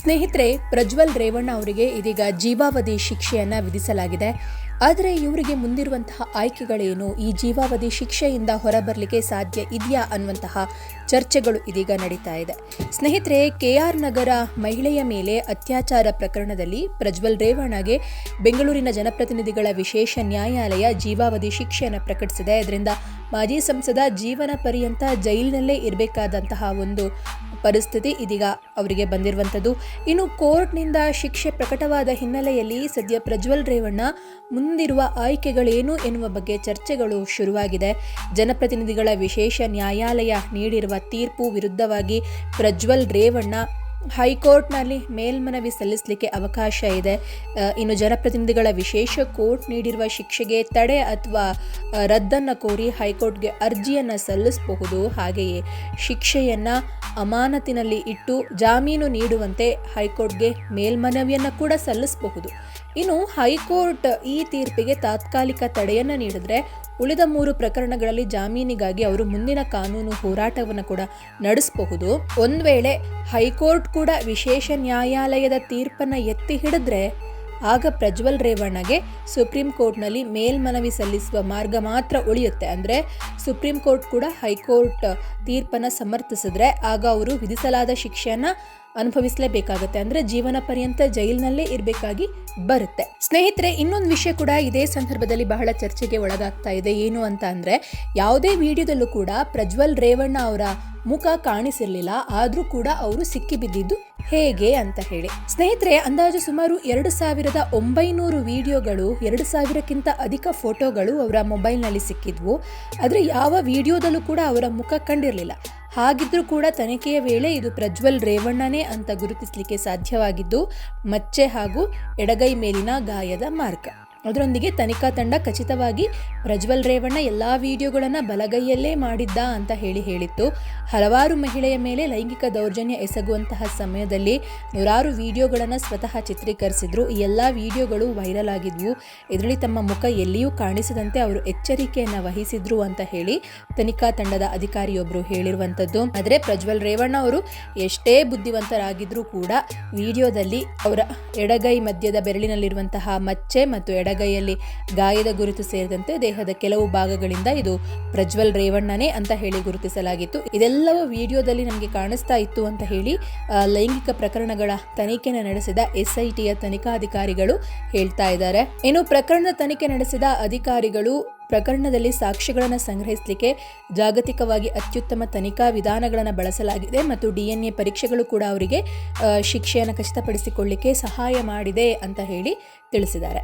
ಸ್ನೇಹಿತರೆ, ಪ್ರಜ್ವಲ್ ರೇವಣ್ಣ ಅವರಿಗೆ ಇದೀಗ ಜೀವಾವಧಿ ಶಿಕ್ಷೆಯನ್ನ ವಿಧಿಸಲಾಗಿದೆ. ಆದರೆ ಇವರಿಗೆ ಮುಂದಿರುವಂತಹ ಆಯ್ಕೆಗಳೇನು? ಈ ಜೀವಾವಧಿ ಶಿಕ್ಷೆಯಿಂದ ಹೊರಬರಲಿಕ್ಕೆ ಸಾಧ್ಯ ಇದೆಯಾ ಅನ್ನುವಂತಹ ಚರ್ಚೆಗಳು ಇದೀಗ ನಡೀತಾ ಇದೆ. ಸ್ನೇಹಿತರೆ ಕೆ ಆರ್ ನಗರ ಮಹಿಳೆಯ ಮೇಲೆ ಅತ್ಯಾಚಾರ ಪ್ರಕರಣದಲ್ಲಿ ಪ್ರಜ್ವಲ್ ರೇವಣ್ಣಗೆ ಬೆಂಗಳೂರಿನ ಜನಪ್ರತಿನಿಧಿಗಳ ವಿಶೇಷ ನ್ಯಾಯಾಲಯ ಜೀವಾವಧಿ ಶಿಕ್ಷೆಯನ್ನು ಪ್ರಕಟಿಸಿದೆ. ಇದರಿಂದ ಮಾಜಿ ಸಂಸದ ಜೀವನ ಪರ್ಯಂತ ಜೈಲಿನಲ್ಲೇ ಇರಬೇಕಾದಂತಹ ಒಂದು ಪರಿಸ್ಥಿತಿ ಇದೀಗ ಅವರಿಗೆ ಬಂದಿರುವಂಥದ್ದು. ಇನ್ನು ಕೋರ್ಟ್ನಿಂದ ಶಿಕ್ಷೆ ಪ್ರಕಟವಾದ ಹಿನ್ನೆಲೆಯಲ್ಲಿ ಸದ್ಯ ಪ್ರಜ್ವಲ್ ರೇವಣ್ಣ ಮುಂದಿರುವ ಆಯ್ಕೆಗಳೇನು ಎನ್ನುವ ಬಗ್ಗೆ ಚರ್ಚೆಗಳು ಶುರುವಾಗಿದೆ. ಜನಪ್ರತಿನಿಧಿಗಳ ವಿಶೇಷ ನ್ಯಾಯಾಲಯ ನೀಡಿರುವ ತೀರ್ಪು ವಿರುದ್ಧವಾಗಿ ಪ್ರಜ್ವಲ್ ರೇವಣ್ಣ ಹೈಕೋರ್ಟ್ನಲ್ಲಿ ಮೇಲ್ಮನವಿ ಸಲ್ಲಿಸಲಿಕ್ಕೆ ಅವಕಾಶ ಇದೆ. ಇನ್ನು ಜನಪ್ರತಿನಿಧಿಗಳ ವಿಶೇಷ ಕೋರ್ಟ್ ನೀಡಿರುವ ಶಿಕ್ಷೆಗೆ ತಡೆ ಅಥವಾ ರದ್ದನ್ನು ಕೋರಿ ಹೈಕೋರ್ಟ್ಗೆ ಅರ್ಜಿಯನ್ನು ಸಲ್ಲಿಸಬಹುದು. ಹಾಗೆಯೇ ಶಿಕ್ಷೆಯನ್ನು ಅಮಾನತಿನಲ್ಲಿ ಇಟ್ಟು ಜಾಮೀನು ನೀಡುವಂತೆ ಹೈಕೋರ್ಟ್ಗೆ ಮೇಲ್ಮನವಿಯನ್ನು ಕೂಡ ಸಲ್ಲಿಸಬಹುದು. ಇನ್ನು ಹೈಕೋರ್ಟ್ ಈ ತೀರ್ಪಿಗೆ ತಾತ್ಕಾಲಿಕ ತಡೆಯನ್ನು ನೀಡಿದ್ರೆ ಉಳಿದ ಮೂರು ಪ್ರಕರಣಗಳಲ್ಲಿ ಜಾಮೀನಿಗಾಗಿ ಅವರು ಮುಂದಿನ ಕಾನೂನು ಹೋರಾಟವನ್ನು ಕೂಡ ನಡೆಸಬಹುದು. ಒಂದು ವೇಳೆ ಹೈಕೋರ್ಟ್ ಕೂಡ ವಿಶೇಷ ನ್ಯಾಯಾಲಯದ ತೀರ್ಪನ್ನು ಎತ್ತಿ ಹಿಡಿದ್ರೆ ಆಗ ಪ್ರಜ್ವಲ್ ರೇವಣ್ಣಗೆ ಸುಪ್ರೀಂ ಕೋರ್ಟ್ನಲ್ಲಿ ಮೇಲ್ಮನವಿ ಸಲ್ಲಿಸುವ ಮಾರ್ಗ ಮಾತ್ರ ಉಳಿಯುತ್ತೆ. ಅಂದರೆ ಸುಪ್ರೀಂ ಕೋರ್ಟ್ ಕೂಡ ಹೈಕೋರ್ಟ್ ತೀರ್ಪನ್ನು ಸಮರ್ಥಿಸಿದ್ರೆ ಆಗ ಅವರು ವಿಧಿಸಲಾದ ಶಿಕ್ಷೆಯನ್ನು ಅನುಭವಿಸಲೇಬೇಕಾಗುತ್ತೆ. ಅಂದರೆ ಜೀವನ ಪರ್ಯಂತ ಜೈಲಿನಲ್ಲೇ ಇರಬೇಕಾಗಿ ಬರುತ್ತೆ. ಸ್ನೇಹಿತರೆ, ಇನ್ನೊಂದು ವಿಷಯ ಕೂಡ ಇದೇ ಸಂದರ್ಭದಲ್ಲಿ ಬಹಳ ಚರ್ಚೆಗೆ ಒಳಗಾಗ್ತಾ ಇದೆ. ಏನು ಅಂತ ಅಂದರೆ, ಯಾವುದೇ ವಿಡಿಯೋದಲ್ಲೂ ಕೂಡ ಪ್ರಜ್ವಲ್ ರೇವಣ್ಣ ಅವರ ಮುಖ ಕಾಣಿಸಿರಲಿಲ್ಲ, ಆದರೂ ಕೂಡ ಅವರು ಸಿಕ್ಕಿಬಿದ್ದಿದ್ದು ಹೇಗೆ ಅಂತ ಹೇಳಿ. ಸ್ನೇಹಿತರೆ, ಅಂದಾಜು ಸುಮಾರು ಎರಡು ಸಾವಿರದ ಒಂಬೈನೂರು ವಿಡಿಯೋಗಳು, ಎರಡು ಸಾವಿರಕ್ಕಿಂತ ಅಧಿಕ ಫೋಟೋಗಳು ಅವರ ಮೊಬೈಲ್ನಲ್ಲಿ ಸಿಕ್ಕಿದ್ವು. ಆದರೆ ಯಾವ ವಿಡಿಯೋದಲ್ಲೂ ಕೂಡ ಅವರ ಮುಖ ಕಂಡಿರಲಿಲ್ಲ. ಹಾಗಿದ್ರೂ ಕೂಡ ತನಿಖೆಯ ವೇಳೆ ಇದು ಪ್ರಜ್ವಲ್ ರೇವಣ್ಣನೇ ಅಂತ ಗುರುತಿಸಲಿಕ್ಕೆ ಸಾಧ್ಯವಾಗಿದ್ದು, ಮಚ್ಚೆ ಹಾಗೂ ಎಡಗೈ ಮೇಲಿನ ಗಾಯದ ಮಾರ್ಗ. ಅದರೊಂದಿಗೆ ತನಿಖಾ ತಂಡ ಖಚಿತವಾಗಿ ಪ್ರಜ್ವಲ್ ರೇವಣ್ಣ ಎಲ್ಲ ವಿಡಿಯೋಗಳನ್ನು ಬಲಗೈಯಲ್ಲೇ ಮಾಡಿದ್ದ ಅಂತ ಹೇಳಿ ಹೇಳಿತ್ತು. ಹಲವಾರು ಮಹಿಳೆಯ ಮೇಲೆ ಲೈಂಗಿಕ ದೌರ್ಜನ್ಯ ಎಸಗುವಂತಹ ಸಮಯದಲ್ಲಿ ನೂರಾರು ವಿಡಿಯೋಗಳನ್ನು ಸ್ವತಃ ಚಿತ್ರೀಕರಿಸಿದ್ರು. ಈ ಎಲ್ಲ ವಿಡಿಯೋಗಳು ವೈರಲ್ ಆಗಿದ್ವು. ಇದರಲ್ಲಿ ತಮ್ಮ ಮುಖ ಎಲ್ಲಿಯೂ ಕಾಣಿಸದಂತೆ ಅವರು ಎಚ್ಚರಿಕೆಯನ್ನು ವಹಿಸಿದ್ರು ಅಂತ ಹೇಳಿ ತನಿಖಾ ತಂಡದ ಅಧಿಕಾರಿಯೊಬ್ಬರು ಹೇಳಿರುವಂಥದ್ದು ಆದರೆ ಪ್ರಜ್ವಲ್ ರೇವಣ್ಣ ಅವರು ಎಷ್ಟೇ ಬುದ್ಧಿವಂತರಾಗಿದ್ರೂ ಕೂಡ ವಿಡಿಯೋದಲ್ಲಿ ಅವರ ಎಡಗೈ ಮಧ್ಯದ ಬೆರಳಿನಲ್ಲಿರುವಂತಹ ಮಚ್ಚೆ ಮತ್ತು ಎಡಗೈಯಲ್ಲಿ ಗಾಯದ ಗುರುತು ಸೇರಿದಂತೆ ದೇಹದ ಕೆಲವು ಭಾಗಗಳಿಂದ ಇದು ಪ್ರಜ್ವಲ್ ರೇವಣ್ಣನೇ ಅಂತ ಹೇಳಿ ಗುರುತಿಸಲಾಗಿತ್ತು. ಇದೆಲ್ಲವೂ ವಿಡಿಯೋದಲ್ಲಿ ನಮಗೆ ಕಾಣಿಸ್ತಾ ಇತ್ತು ಅಂತ ಹೇಳಿ ಲೈಂಗಿಕ ಪ್ರಕರಣಗಳ ತನಿಖೆನ ನಡೆಸಿದ ಎಸ್ಐಟಿಯ ತನಿಖಾಧಿಕಾರಿಗಳು ಹೇಳ್ತಾ ಇದ್ದಾರೆ. ಇನ್ನು ಪ್ರಕರಣದ ತನಿಖೆ ನಡೆಸಿದ ಅಧಿಕಾರಿಗಳು ಪ್ರಕರಣದಲ್ಲಿ ಸಾಕ್ಷ್ಯಗಳನ್ನು ಸಂಗ್ರಹಿಸಲಿಕ್ಕೆ ಜಾಗತಿಕವಾಗಿ ಅತ್ಯುತ್ತಮ ತನಿಖಾ ವಿಧಾನಗಳನ್ನು ಬಳಸಲಾಗಿದೆ ಮತ್ತು ಡಿ ಎನ್ ಎ ಪರೀಕ್ಷೆಗಳು ಕೂಡ ಅವರಿಗೆ ಶಿಕ್ಷೆಯನ್ನು ಖಚಿತಪಡಿಸಿಕೊಳ್ಳಿಕ್ಕೆ ಸಹಾಯ ಮಾಡಿದೆ ಅಂತ ಹೇಳಿ ತಿಳಿಸಿದ್ದಾರೆ.